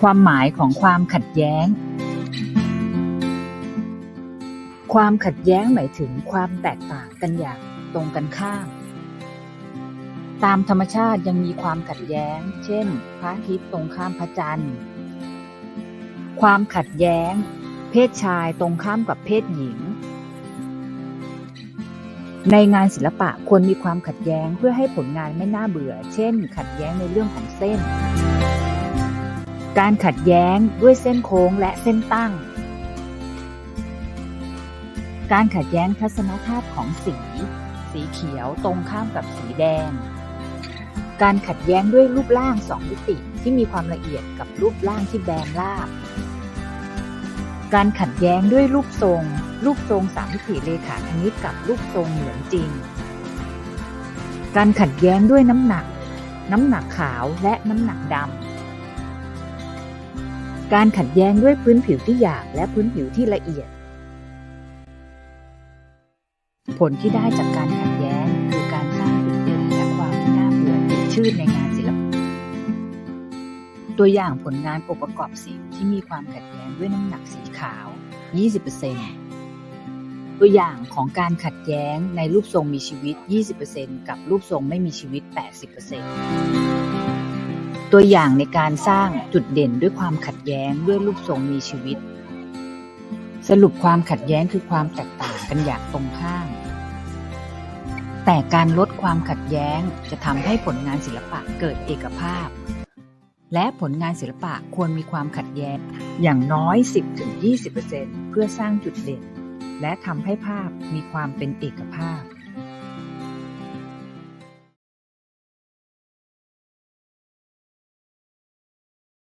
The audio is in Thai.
ความหมายของความขัดแย้ง ความขัดแย้งหมายถึงความแตกต่างกันอย่างตรงกันข้าม ตามธรรมชาติยังมีความขัดแย้ง เช่น พระอาทิตย์ตรงข้ามพระจันทร์ ความขัดแย้ง เพศชายตรงข้ามกับเพศหญิง ในงานศิลปะควรมีความขัดแย้งเพื่อให้ผลงานไม่น่าเบื่อ เช่น ขัดแย้งในเรื่องของเส้น การขัดแย้งด้วยเส้นโค้งและเส้นตั้ง การขัดแย้งทัศนคติของสี สีเขียวตรงข้ามกับสีแดง การขัดแย้งด้วยรูปร่างสองมิติที่มีความละเอียดกับรูปร่างที่แบนราบ การขัดแย้งด้วยรูปทรง รูปทรงสามมิติเลขาคณิตกับรูปทรงเหมือนจริง การขัดแย้งด้วยน้ำหนัก น้ำหนักขาวและน้ำหนักดำ การขัดแย้งด้วยพื้นผิวที่หยาบและพื้นผิวที่ละเอียด ผลที่ได้จากการขัดแย้งคือการสร้างจุดเด่นและความน่าเบื่อติดชื่นในงานศิลปะตัวอย่างผลงานองค์ประกอบศิลป์ที่มีความขัดแย้งด้วยน้ำหนักสีขาว 20%ตัวอย่างของการขัดแย้งในรูปทรงมีชีวิต 20%กับรูปทรงไม่มีชีวิต 80% ตัวอย่างในการสร้างจุดเด่นด้วยความขัดแย้งด้วยรูปทรงมีชีวิต สรุปความขัดแย้งคือความแตกต่างกันอย่างตรงข้ามแต่การลดความขัดแย้งจะทำให้ผลงานศิลปะเกิดเอกภาพ และผลงานศิลปะควรมีความขัดแย้งอย่างน้อย 10-20%เพื่อสร้างจุดเด่น และทำให้ภาพมีความเป็นเอกภาพ